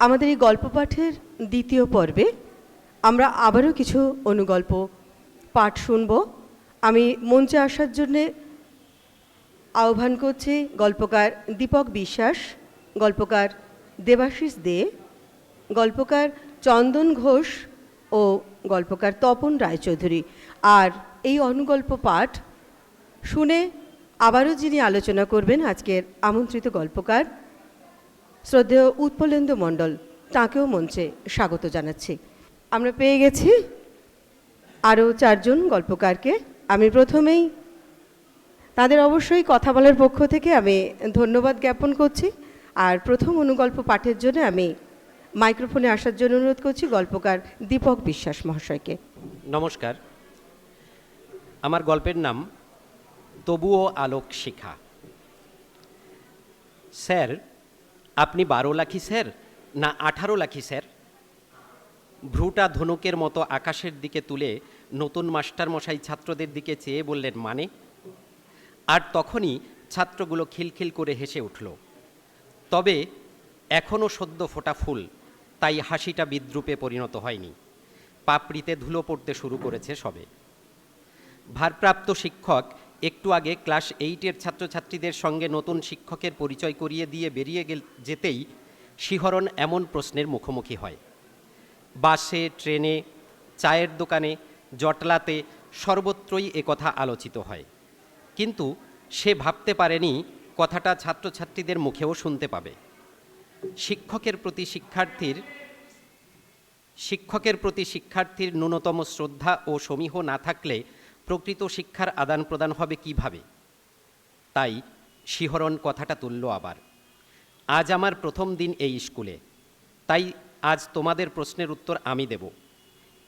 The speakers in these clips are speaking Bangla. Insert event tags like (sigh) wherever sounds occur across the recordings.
আমাদের এই গল্প পাঠের দ্বিতীয় পর্বে আমরা আবারও কিছু অনুগল্প পাঠ শুনব। আমি মঞ্চে আসার জন্যে আহ্বান করছি গল্পকার দীপক বিশ্বাস, গল্পকার দেবাশিস দে, গল্পকার চন্দন ঘোষ ও গল্পকার তপন রায়চৌধুরী। আর এই অনুগল্প পাঠ শুনে আবারও যিনি আলোচনা করবেন আজকের আমন্ত্রিত গল্পকার শ্রদ্ধেয় উৎপলেন্দু মণ্ডল, তাঁকেও মঞ্চে স্বাগত জানাচ্ছি। আমরা পেয়ে গেছি আরও চারজন গল্পকারকে। আমি প্রথমেই তাদের অবশ্যই কথা বলার পক্ষ থেকে আমি ধন্যবাদ জ্ঞাপন করছি। আর প্রথম অনুগল্প পাঠের জন্য আমি মাইক্রোফোনে আসার জন্য অনুরোধ করছি গল্পকার দীপক বিশ্বাস মহাশয়কে। নমস্কার। আমার গল্পের নাম তবুও আলোক শিখা। স্যার আপনি বারো লাখি স্যার, না আঠারো লাখি স্যার। ভ্রুটা ধনুকের মতো আকাশের দিকে তুলে নতুন মাস্টার মশাই ছাত্রদের দিকে চেয়ে বললেন মানে? আর তখনই ছাত্রগুলো খিলখিল করে হেসে উঠল। তবে এখনও সদ্য ফোটা ফুল, তাই হাসিটা বিদ্রুপে পরিণত হয়নি। পাপড়িতে ধুলো পড়তে শুরু করেছে সবে। ভারপ্রাপ্ত শিক্ষক একটু আগে ক্লাস এইটের ছাত্রছাত্রীদের সঙ্গে নতুন শিক্ষকের পরিচয় করিয়ে দিয়ে বেরিয়ে যেতেই শিহরণ এমন প্রশ্নের মুখোমুখি হয়। বাসে, ট্রেনে, চায়ের দোকানে, জটলাতে সর্বত্রই একথা আলোচিত হয়। কিন্তু সে ভাবতে পারেনি কথাটা ছাত্রছাত্রীদের মুখেও শুনতে পাবে। শিক্ষকের প্রতি শিক্ষার্থীর, শিক্ষকের প্রতি শিক্ষার্থীর ন্যূনতম শ্রদ্ধা ও সমীহ না থাকলে প্রকৃত শিক্ষার আদান প্রদান হবে কীভাবে? তাই শিহরণ কথাটা তুলল আবার। আজ আমার প্রথম দিন এই স্কুলে। তাই আজ তোমাদের প্রশ্নের উত্তর আমি দেব।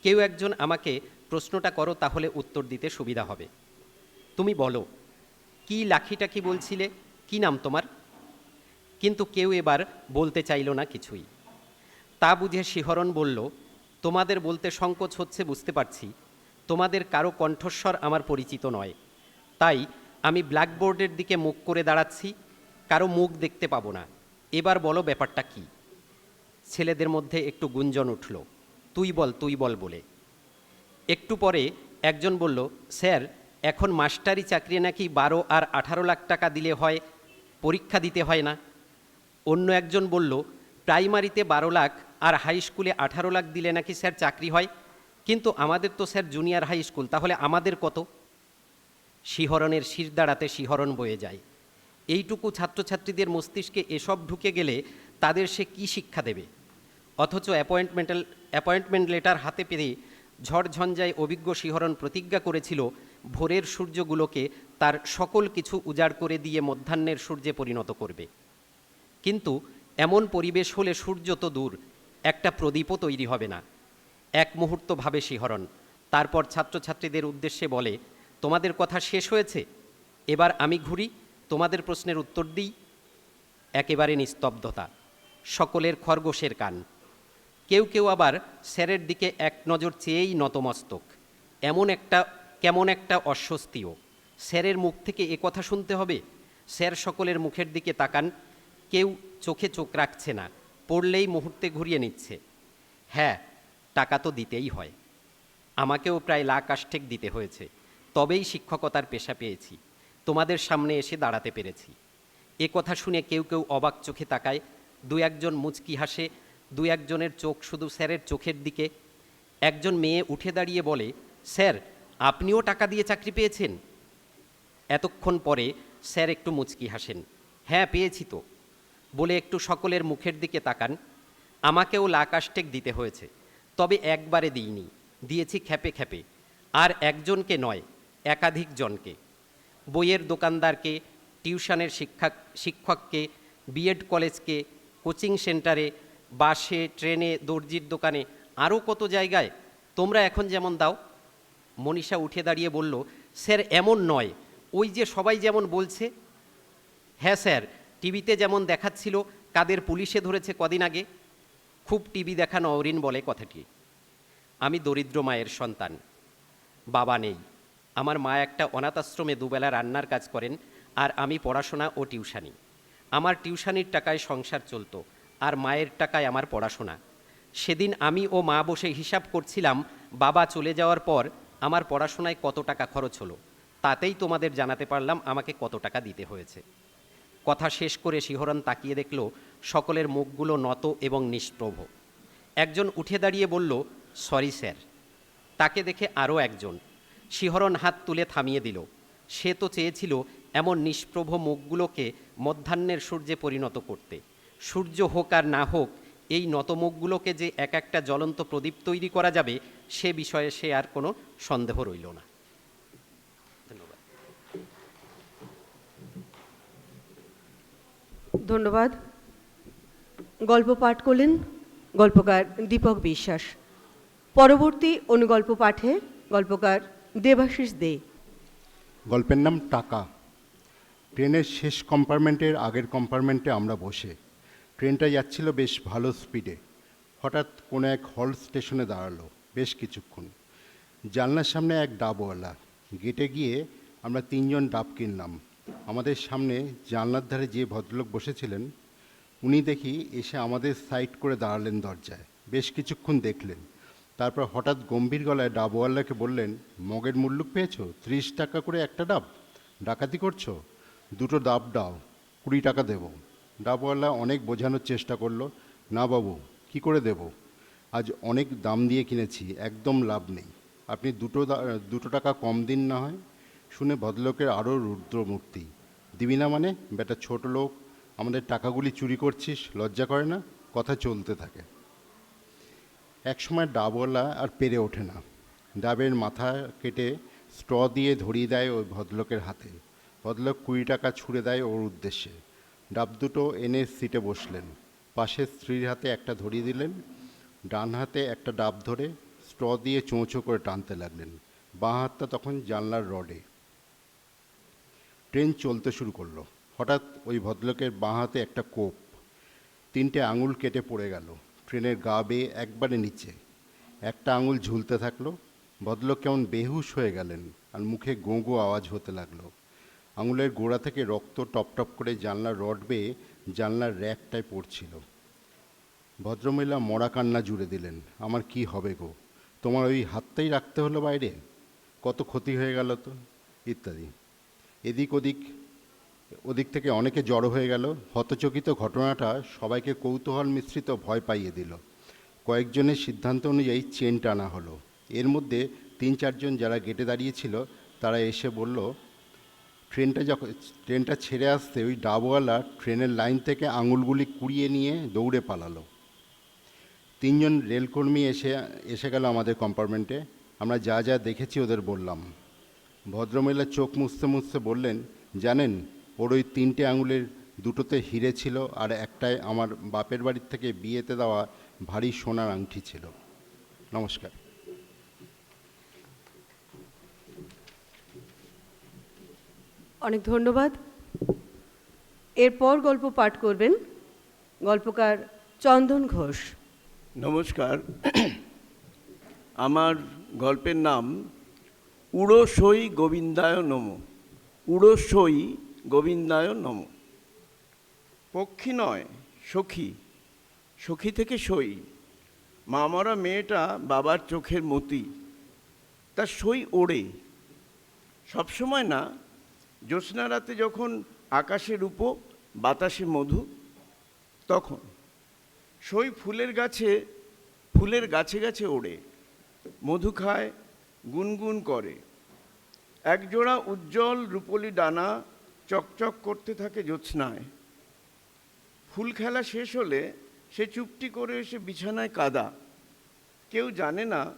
কেউ একজন আমাকে প্রশ্নটা করো তাহলে উত্তর দিতে সুবিধা হবে। তুমি বলো, কি লাখিটা কি বলছিলে? কি নাম তোমার? কিন্তু কেউ এবার বলতে চাইল না কিছুই। তা বুঝে শিহরণ বলল, তোমাদের বলতে সংকোচ হচ্ছে বুঝতে পারছি। তোমাদের কারও কণ্ঠস্বর আমার পরিচিত নয়। তাই আমি ব্ল্যাকবোর্ডের দিকে মুখ করে দাঁড়াচ্ছি, কারও মুখ দেখতে পাবো না। এবার বলো ব্যাপারটা কি? ছেলেদের মধ্যে একটু গুঞ্জন উঠল। তুই বল তুই বল বলে। একটু পরে একজন বলল, স্যার, এখন মাস্টারি চাকরি নাকি বারো আর আঠারো লাখ টাকা দিলে হয়, পরীক্ষা দিতে হয় না? অন্য একজন বলল, প্রাইমারিতে বারো লাখ আর হাই স্কুলে আঠারো লাখ দিলে নাকি স্যার চাকরি হয়? কিন্তু আমাদের তো স্যার জুনিয়র হাই স্কুল তাহলে আমাদের কত? শিহরণের শির দাঁড়াতে শিহরণ বয়ে যায়। এইটুকু ছাত্রছাত্রীদের মস্তিষ্কে এসব ঢুকে গেলে তাদের সে কি শিক্ষা দেবে? অথচ অ্যাপয়েন্টমেন্টাল অ্যাপয়েন্টমেন্ট লেটার হাতে পেরে ঝড়ঝঞ্ঝায় অভিজ্ঞ শিহরণ প্রতিজ্ঞা করেছিল ভোরের সূর্যগুলোকে তার সকল কিছু উজাড় করে দিয়ে মধ্যাহ্নের সূর্যে পরিণত করবে। কিন্তু এমন পরিবেশ হলে সূর্য তো দূর, একটা প্রদীপও তৈরি হবে না। এক মুহূর্ত ভাবে শিহরণ। তারপর ছাত্রছাত্রীদের উদ্দেশ্যে বলে, তোমাদের কথা শেষ হয়েছে? এবার আমি ঘুরি, তোমাদের প্রশ্নের উত্তর দিই। একেবারে নিস্তব্ধতা, সকলের খরগোশের কান। কেউ কেউ আবার স্যারের দিকে এক নজর চেয়েই নতমস্তক। এমন একটা, কেমন একটা অস্বস্তিও। স্যারের মুখ থেকে এ কথা শুনতে হবে। স্যার সকলের মুখের দিকে তাকান। কেউ চোখে চোখ রাখছে না, পড়লেই মুহূর্তে ঘুরিয়ে নিচ্ছে। হ্যাঁ টাকা তো দিতেই হয়। আমাকেও প্রায় লাখ আষ্টেক দিতে হয়েছে। তবেই শিক্ষকতার পেশা পেয়েছি। তোমাদের সামনে এসে দাঁড়াতে পেরেছি। এ কথা শুনে কেউ কেউ অবাক চোখে তাকায়। দু একজন মুচকি হাসে, দু একজনের চোখ শুধু স্যারের চোখের দিকে। একজন মেয়ে উঠে দাঁড়িয়ে বলে, স্যার, আপনিও টাকা দিয়ে চাকরি পেয়েছেন? এতক্ষণ পরে স্যার একটু মুচকি হাসেন হ্যাঁ পেয়েছি তো। বলে একটু সকলের মুখের দিকে তাকান। আমাকেও লাকাষ্টেক দিতে হয়েছে। তবে একবারে দিইনি। দিয়েছি খেপে খেপে। আর একজনকে নয়, একাধিক জনকে। বইয়ের দোকানদারকে, টিউশনের শিক্ষক শিক্ষককে, বিএড কলেজকে, কোচিং সেন্টারে, বাসে, ট্রেনে, দর্জির দোকানে, আরও কত জায়গায়? তোমরা এখন যেমন দাও। মনীষা উঠে দাঁড়িয়ে বলল, স্যার, এমন নয়। ওই যে সবাই যেমন বলছে হ্যাঁ স্যার, টিভিতে যেমন দেখাচ্ছিল, কাদের পুলিশে ধরেছে কদিন আগে খুব টিভি দেখা অরিন বলে কথাটি। আমি দরিদ্র মায়ের সন্তান। বাবা নেই। আমার মা একটা অনাথ আশ্রমে দুবেলা রান্নার কাজ করেন আর আমি পড়াশোনা ও টিউশানি। আমার টিউশানির টাকায় সংসার চলত আর মায়ের টাকায় আমার পড়াশোনা। সেদিন আমি ও মা বসে হিসাব করছিলাম, বাবা চলে যাওয়ার পর আমার পড়াশোনায় কত টাকা খরচ হলো, তাতেই তোমাদের জানাতে পারলাম আমাকে কত টাকা দিতে হয়েছে। কথা শেষ করে শিহরণ তাকিয়ে দেখল সকলের মুখগুলো নত এবং নিষ্প্রভ। একজন উঠে দাঁড়িয়ে বলল, সরি স্যার। তাকে দেখে আরও একজন শিহরণ হাত তুলে থামিয়ে দিল। সে তো চেয়েছিল এমন নিষ্প্রভ মুখগুলোকে মধ্যাহ্নের সূর্যে পরিণত করতে। সূর্য হোক আর না হোক, এই নত মুখগুলোকে যে এক একটা জ্বলন্ত প্রদীপ তৈরি করা যাবে, সে বিষয়ে সে আর কোনো সন্দেহ রইল না। ধন্যবাদ। ধন্যবাদ। গল্প পাঠ করলেন গল্পকার দীপক বিশ্বাস। পরবর্তী অনুগল্প পাঠে গল্পকার দেবাশিস দে। গল্পের নাম টাকা। ট্রেনের শেষ কম্পার্টমেন্টের আগের কম্পার্টমেন্টে আমরা বসে। ট্রেনটা যাচ্ছিল বেশ ভালো স্পিডে। হঠাৎ কোনো এক হল স্টেশনে দাঁড়াল বেশ কিছুক্ষণ। জানলার সামনে এক ডাবওয়ালা। গেটে গিয়ে আমরা তিনজন ডাব কিনলাম। আমাদের সামনে জানলার ধারে যে ভদ্রলোক বসেছিলেন উনি দেখি এসে আমাদের সাইড করে দাঁড়ালেন দরজায়। বেশ কিছুক্ষণ দেখলেন। তারপর হঠাৎ গম্ভীর গলায় ডাবওয়ালাকে বললেন, মগের মুল্লুক পেয়েছ? ত্রিশ টাকা করে একটা ডাব। ডাকাতি করছ? দুটো ডাব দাও, কুড়ি টাকা দেব। ডাবওয়ালা অনেক বোঝানোর চেষ্টা করল, না বাবু, কি করে দেব? আজ অনেক দাম দিয়ে কিনেছি, একদম লাভ নেই। আপনি দুটো দুটো টাকা কম দিন না হয়। শুনে ভদ্রলোকের আরও রুদ্রমূর্তি। দিবি না মানে? বেটা ছোট লোক আমাদের টাকাগুলি চুরি করছিস, লজ্জা করে না? কথা চলতে থাকে। একসময় ডাবওয়ালা আর পেরে ওঠে না। ডাবের মাথা কেটে স্ট্র দিয়ে ধরিয়ে দেয় ওই ভদ্রলোকের হাতে। ভদ্রলোক কুড়ি টাকা ছুঁড়ে দেয় ওর উদ্দেশ্যে। ডাব দুটো এনে সিটে বসলেন। পাশে স্ত্রীর হাতে একটা ধরিয়ে দিলেন, ডান হাতে একটা ডাব ধরে স্ট্র দিয়ে চোঁচো করে টানতে লাগলেন। বাঁ হাতটা তখন জানলার রডে। ট্রেন চলতে শুরু করল। হঠাৎ ওই ভদ্রলোকের বাঁ হাতে একটা কোপ, তিনটে আঙুল কেটে পড়ে গেল, ট্রেনের গা বেয়ে একবারে নিচে। একটা আঙুল ঝুলতে থাকল, ভদ্রলোক কেমন বেহুশ হয়ে গেলেন আর মুখে গো গো আওয়াজ হতে লাগল। আঙুলের গোড়া থেকে রক্ত টপ টপ করে জানলার রড বেয়ে জানলার র্যাকটায় পড়ছিল। ভদ্রমহিলা মরা কান্না জুড়ে দিলেন, আমার কি হবে গো? তোমার ওই হাতটাই রাখতে হলো বাইরে? কত ক্ষতি হয়ে গেল তো? ইত্যাদি। এদিক ওদিক ওদিক থেকে অনেকে জড়ো হয়ে গেল। হতচকিত ঘটনাটা সবাইকে কৌতূহল মিশ্রিত ভয় পাইয়ে দিল। কয়েকজনের সিদ্ধান্ত অনুযায়ী চেন টানা হলো। এর মধ্যে তিন চারজন যারা গেটে দাঁড়িয়েছিল তারা এসে বলল, ট্রেনটা যখন, ট্রেনটা ছেড়ে আসতে ওই ডাবওয়ালা ট্রেনের লাইন থেকে আঙুলগুলি কুড়িয়ে নিয়ে দৌড়ে পালালো। তিনজন রেলকর্মী এসে এসে গেল আমাদের কম্পার্টমেন্টে। আমরা যা যা দেখেছি ওদের বললাম। ভদ্রমহিলা চোখ মুছতে মুছতে বললেন, জানেন ওর ওই তিনটে আঙুলের দুটোতে হিরে ছিল আর একটায় আমার বাপের বাড়ির থেকে বিয়েতে দেওয়া ভারী সোনার আংটি ছিল। নমস্কার। অনেক ধন্যবাদ। এরপর গল্প পাঠ করবেন গল্পকার চন্দন ঘোষ। নমস্কার। আমার গল্পের নাম উড়োসই গোবিন্দায় নম। উড়োসই গোবিন্দায় নম। পক্ষী নয়, সখী। সখী থেকে সই। মামারা মেয়েটা বাবার চোখের মতি। তার সই ওড়ে। সবসময় না, জ্যোৎস্না রাতে যখন আকাশে রূপো, বাতাসে মধু, তখন। সই ফুলের গাছে ফুলের গাছে গাছে ওড়ে। মধু খায়, গুনগুন করে। একজোড়া উজ্জ্বল রূপলি ডানা চকচক করতে থাকে জ্যোৎস্নায়। ফুল খেলা শেষ হলে সে চুপটি করে এসে বিছানায় কাদা। কেউ জানে না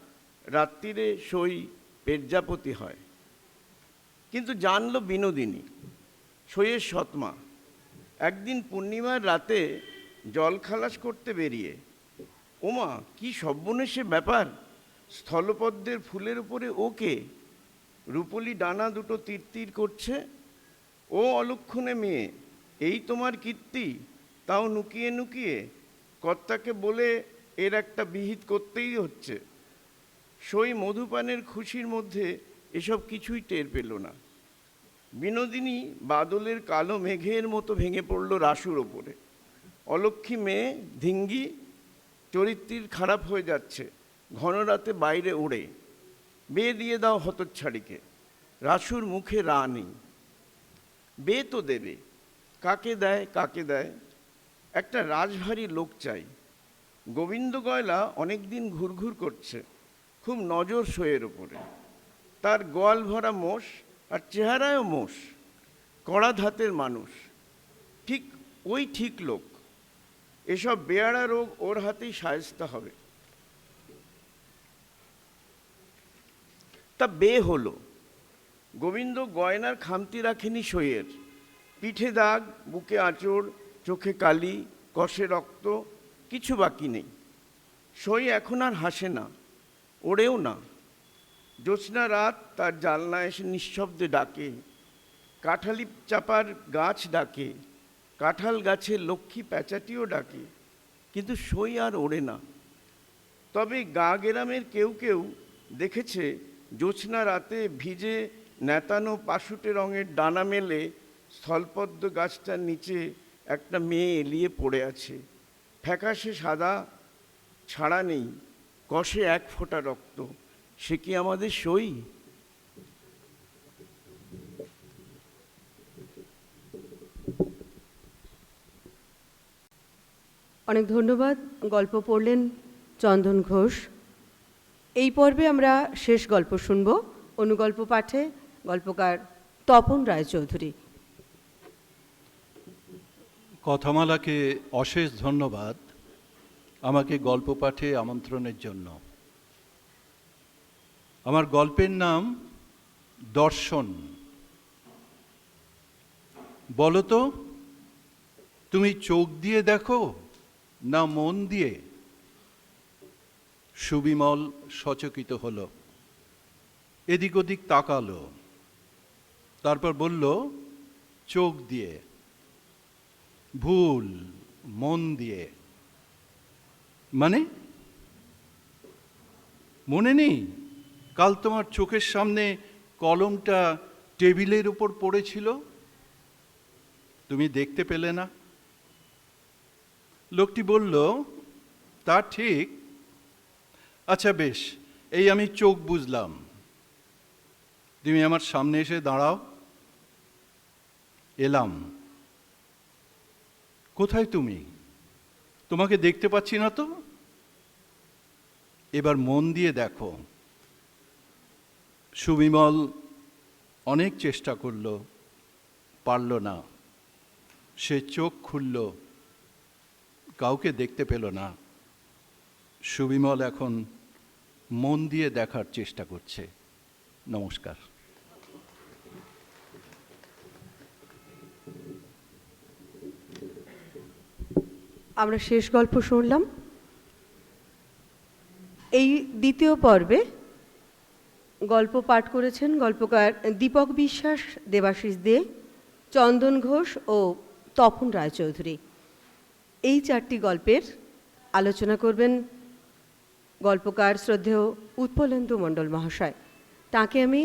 রাত্রিরে সই পেরজাপতি হয়। কিন্তু জানল বিনোদিনী, সইয়ের সৎমা। একদিন পূর্ণিমার রাতে জল খালাস করতে বেরিয়ে, ওমা, কি সর্বনেশে ব্যাপার, স্থলপদ্মের ফুলের উপরে ওকে? রূপলি ডানা দুটো তীর তীর করছে? ও অলক্ষণে মেয়ে, এই তোমার কীর্তি? তাও নুকিয়ে নুকিয়ে? কর্তাকে বলে এর একটা বিহিত করতেই হচ্ছে। সই মধুপানের খুশির মধ্যে এসব কিছুই টের পেল না। বিনোদিনী বাদলের কালো মেঘের মতো ভেঙে পড়ল রাসুর ওপরে। অলক্ষী মেয়ে, ধিঙ্গি, চরিত্রির খারাপ হয়ে যাচ্ছে, ঘন রাতে বাইরে ওড়ে। বিয়ে দিয়ে দাও হতচ্ছাড়িকে। রাসুর মুখে রা নেই। বে তো দেবে। কাকে দেয়? কাকে দেয়? একটা রাজভারী লোক চাই। গোবিন্দ গয়লা অনেক দিন ঘুরঘুর করছে, খুব নজর সইয়ের ওপরে তার গোয়াল ভরা মোষ আর চেহারায়ও মোষ, কড়া ধাতের মানুষ। ঠিক ওই ঠিক লোক। এসব বেয়াড়া রোগ ওর হাতেই সায়স্তা হবে। তা বে হলো। গোবিন্দ গয়নার খামতি রাখেনি সইয়ের। পিঠে দাগ, বুকে আঁচড়, চোখে কালি, কষে রক্ত, কিছু বাকি নেই। সই এখন আর হাসে না, ওড়েও না। জ্যোৎস্না রাত তার জালনা এসে নিঃশব্দে ডাকে। কাঁঠালি চাপার গাছ ডাকে, কাঁঠাল গাছে লক্ষ্মী প্যাঁচাটিও ডাকে। কিন্তু সই আর ওড়ে না। তবে গা গেরামের কেউ কেউ দেখেছে জ্যোৎস্না রাতে ভিজে নেতানো পাশুটে রঙের ডানা মেলে স্থলপদ্ম গাছটার নিচে একটা মেয়ে এলিয়ে পড়ে আছে। ফ্যাকাশে সাদা ছাড়া নেই, কষে এক ফোঁটা রক্ত। সে কি আমাদের সই? অনেক ধন্যবাদ। গল্প পড়লেন চন্দন ঘোষ। এই পর্বে আমরা শেষ গল্প শুনব। অনুগল্প পাঠে গল্পকার তপন রায়চৌধুরী। কথামালাকে অশেষ ধন্যবাদ আমাকে গল্প পাঠে আমন্ত্রণের জন্য। আমার গল্পের নাম দর্শন। বলো তো তুমি চোখ দিয়ে দেখো না মন দিয়ে? সুবিমল সচকিত হলো, এদিক ওদিক তাকালো। তারপর বলল, চোখ দিয়ে, ভুল, মন দিয়ে। মানে মনে নেই? কাল তোমার চোখের সামনে কলমটা টেবিলের উপর পড়েছিল? তুমি দেখতে পেলে না? লোকটি বলল, তা ঠিক। আচ্ছা বেশ, এই আমি চোখ বুঝলাম। তুমি আমার সামনে এসে দাঁড়াও। এলাম। কোথায় তুমি? তোমাকে দেখতে পাচ্ছি না তো? এবার মন দিয়ে দেখো। সুবিমল অনেক চেষ্টা করল, পারল না। সে চোখ খুলল, কাউকে দেখতে পেল না। সুবিমল এখন মন দিয়ে দেখার চেষ্টা করছে। নমস্কার। আমরা শেষ গল্প শুনলাম। এই দ্বিতীয় পর্বে গল্প পাঠ করেছেন গল্পকার দীপক বিশ্বাস, দেবাশিস দে, চন্দন ঘোষ ও তপন রায়চৌধুরী। এই চারটি গল্পের আলোচনা করবেন গল্পকার শ্রদ্ধেয় উৎপলেন্দু মণ্ডল মহাশয়। তাকে আমি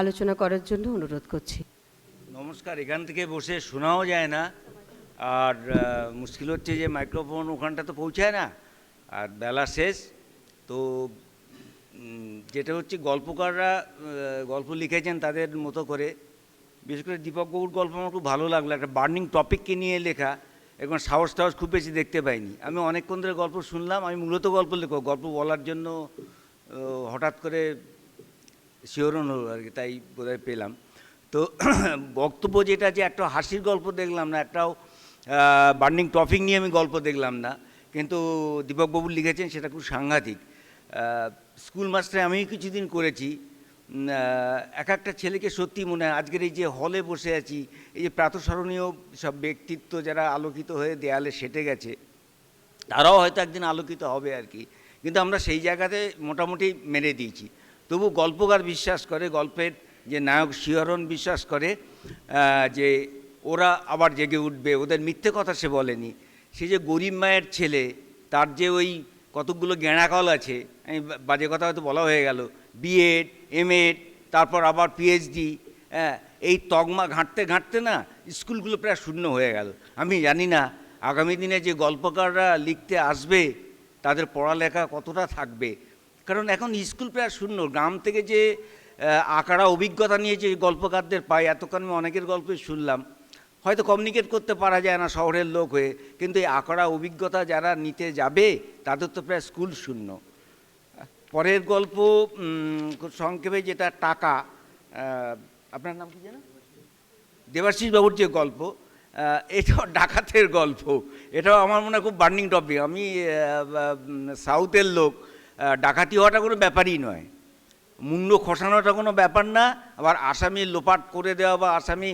আলোচনা করার জন্য অনুরোধ করছি। নমস্কার, এখান থেকে বসে শোনাও যায় না। আর মুশকিল হচ্ছে যে মাইক্রোফোন ওখানটা তো পৌঁছায় না। আর বেলা শেষ, তো যেটা হচ্ছে গল্পকাররা গল্প লিখেছেন তাদের মতো করে। বিশেষ করে দীপক বাবুর গল্প আমার খুব ভালো লাগল, একটা বার্নিং টপিককে নিয়ে লেখা। এখন সাহস টাহস খুব বেশি দেখতে পাইনি। আমি অনেকক্ষণ ধরে গল্প শুনলাম, আমি মূলত গল্প লেখো গল্প বলার জন্য হঠাৎ করে শিহরণ হলো আর কি, তাই বোধহয় পেলাম। তো, (clears throat) বক্তব্য যেটা যে একটা হাসির গল্প দেখলাম না, একটাও বার্নিং টপিক নিয়ে আমি গল্প দেখলাম না, কিন্তু দীপকবাবু লিখেছেন সেটা খুব সাংঘাতিক। স্কুল মাস্টারে আমি কিছুদিন করেছি। এক একটা ছেলেকে সত্যি মনে হয়, আজকের এই যে হলে বসে আছি, এই যে প্রাতঃস্মরণীয় সব ব্যক্তিত্ব যারা আলোকিত হয়ে দেয়ালে সেটে গেছে, তারাও হয়তো একদিন আলোকিত হবে আর কি। কিন্তু আমরা সেই জায়গাতে মোটামুটি মেরে দিয়েছি। তবু গল্পকার বিশ্বাস করে, গল্পের যে নায়ক শিহরণ বিশ্বাস করে যে ওরা আবার জেগে উঠবে ওদের মিথ্যে কথা সে বলেনি। সে যে গরিব মায়ের ছেলে তার যে ওই কতকগুলো জ্ঞানাকল আছে আমি বাজে কথা হয়তো বলা হয়ে গেল বিএড এমএড তারপর আবার পিএইচডি হ্যাঁ এই তগমা ঘাঁটতে ঘাঁটতে না স্কুলগুলো প্রায় শূন্য হয়ে গেল। আমি জানি না আগামী দিনে যে গল্পকাররা লিখতে আসবে তাদের পড়ালেখা কতটা থাকবে। কারণ এখন স্কুল প্রায় শূন্য গ্রাম থেকে যে আহ, অভিজ্ঞতা নিয়ে যে গল্পকারদের পাই এতক্ষণ আমি অনেকের গল্পই শুনলাম। হয়তো কমিউনিকেট করতে পারা যায় না শহরের লোক হয়ে, কিন্তু এই আঁকড়া অভিজ্ঞতা যারা নিতে যাবে, তাদের তো প্রায় স্কুল শূন্য। পরের গল্প সংক্ষেপে যেটা টাকা আপনার নাম কি জানেন দেবাশিস বাবুর যে গল্প এটাও ডাকাতের গল্প। এটাও আমার মনে হয় খুব বার্নিং টপিক আমি সাউথের লোক ডাকাতি হওয়াটা কোনো ব্যাপারই নয়। মুন্ড খসানোটা কোনো ব্যাপার না। আবার আসামি লোপাট করে দেওয়া বা আসামি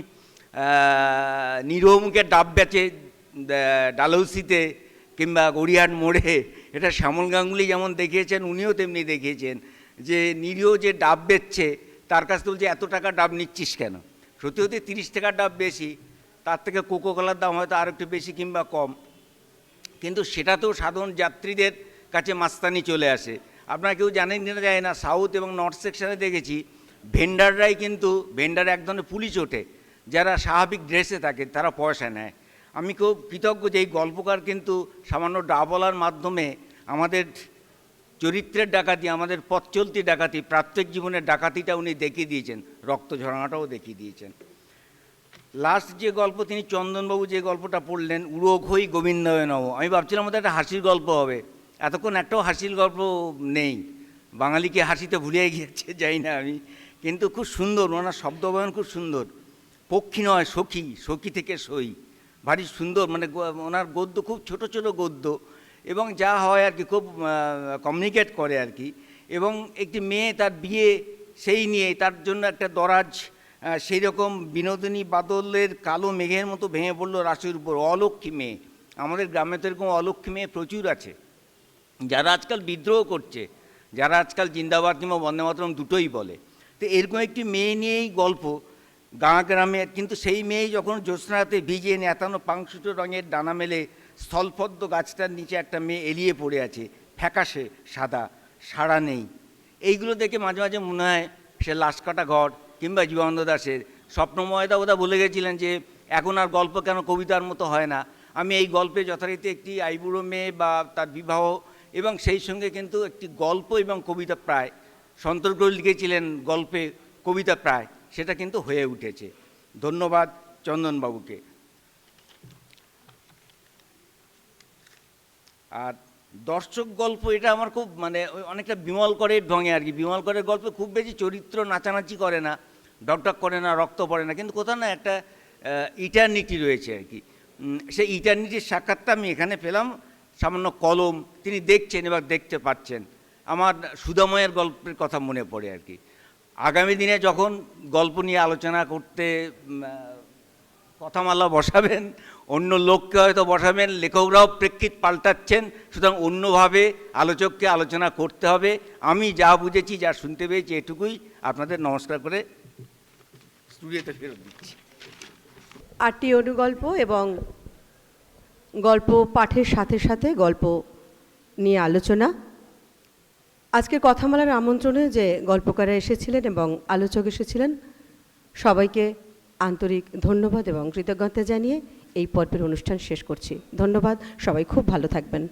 মুখে ডাব বেচে আহ, ডালহৌসিতে কিংবা গড়িয়াহাট মোড়ে এটা শ্যামল গাঙ্গুলি যেমন দেখিয়েছেন উনিও তেমনি দেখিয়েছেন যে নিরীহ যে ডাব বেচছে তার কাছ থেকে বলছে এত টাকা ডাব নিচ্ছিস কেন? সত্যি সত্যি তিরিশ টাকার ডাব বেশি তার থেকে কোকো কলার দাম হয়তো আর একটু বেশি কিংবা কম। কিন্তু সেটা তো সাধারণ যাত্রীদের কাছে মাস্তানি চলে আসে। আপনারা কেউ জানেন কিনা যায় না সাউথ এবং নর্থ সেকশনে দেখেছি ভেন্ডাররাই কিন্তু ভেন্ডার এক ধরনের পুলিশ ওঠে। যারা স্বাভাবিক ড্রেসে থাকে, তারা পয়সা নেয়। আমি খুব কৃতজ্ঞ যে এই গল্পকার কিন্তু সামান্য ডাবলার মাধ্যমে আমাদের চরিত্রের ডাকাতি, আমাদের পথ চলতি ডাকাতি প্রাত্যিক জীবনের ডাকাতিটা উনি দেখিয়ে দিয়েছেন, রক্ত ঝরানাটাও দেখিয়ে দিয়েছেন। লাস্ট যে গল্প, তিনি চন্দনবাবু যে গল্পটা পড়লেন উড়োঘই গোবিন্দয় নব আমি ভাবছিলাম ওদের একটা হাসির গল্প হবে। এতক্ষণ একটাও হাসির গল্প নেই। বাঙালিকে হাসিতে ভুলিয়ে গিয়েছে যাই না আমি। কিন্তু খুব সুন্দর, ওনার শব্দবয়ন খুব সুন্দর। পক্ষী নয়, সখী। সখী থেকে সই। ভারী সুন্দর মানে ওনার গদ্য খুব ছোট ছোট গদ্য। এবং যা হয় আর কি, খুব কমিউনিকেট করে আর কি। এবং একটি মেয়ে তার বিয়ে সেই নিয়ে, তার জন্য একটা দরাজ সেই রকম বিনোদিনী বাদলের কালো মেঘের মতো ভেঙে পড়ল রাশির উপর। অলক্ষী মেয়ে। আমাদের গ্রামে তো এরকম অলক্ষী মেয়ে প্রচুর আছে। যারা আজকাল বিদ্রোহ করছে, যারা আজকাল জিন্দাবাদ কিংবা বন্দে মাতরম দুটোই বলে। তো এরকম একটি মেয়ে নিয়েই গল্প। গাঁ গ্রামে কিন্তু সেই মেয়ে যখন জ্যোৎস্নাতে ভিজে নেতানো পাংশুট রঙের ডানা মেলে স্থলপদ্ম গাছটার নিচে একটা মেয়ে এলিয়ে পড়ে আছে, ফ্যাকাশে, সাদা, সাড়া নেই। এইগুলো দেখে মাঝে মাঝে মনে হয় সে লাশ কাটা ঘর কিংবা জীবানন্দ দাসের স্বপ্নময়দা ওদা বলে গেছিলেন যে, এখন আর গল্প কেন কবিতার মতো হয় না? আমি এই গল্পে যথারীতি একটি আইবুড়ো মেয়ে বা তার বিবাহ এবং সেই সঙ্গে কিন্তু একটি গল্প এবং কবিতা প্রায়। সন্তর্গ্রহ লিখেছিলেন গল্পে কবিতা প্রায়। সেটা কিন্তু হয়ে উঠেছে। ধন্যবাদ চন্দনবাবুকে। আর দর্শক গল্প এটা আমার খুব মানে অনেকটা বিমল করের ঢঙে আর কি। বিমল করের গল্পে খুব বেশি চরিত্র নাচানাচি করে না ডকডক করে না, রক্ত পড়ে না। কিন্তু কোথাও না একটা ইটার্নিটি রয়েছে আর কি। সেই ইটার্নিটির সাক্ষাৎটা আমি এখানে পেলাম। সামান্য কলম তিনি দেখছেন, এবার দেখতে পাচ্ছেন। আমার সুদাময়ের গল্পের কথা মনে পড়ে আর কি। আগামী দিনে যখন গল্প নিয়ে আলোচনা করতে কথামালা বসাবেন, অন্য লোককে হয়তো বসাবেন, লেখকরাও প্রেক্ষিত পাল্টাচ্ছেন, সুতরাং অন্যভাবে আলোচককে আলোচনা করতে হবে। আমি যা বুঝেছি, যা শুনতে পেয়েছি, এটুকুই আপনাদের নমস্কার করে স্টুডিওতে ফেরত দিচ্ছি। আটটি অনুগল্প এবং গল্প পাঠের সাথে সাথে গল্প নিয়ে আলোচনা। আজকে কথামালার আমন্ত্রণে যে গল্পকারা এসেছিলেন এবং আলোচক এসেছিলেন, সবাইকে আন্তরিক ধন্যবাদ এবং কৃতজ্ঞতা জানিয়ে এই পর্বের অনুষ্ঠান শেষ করছি। ধন্যবাদ, সবাই খুব ভালো থাকবেন।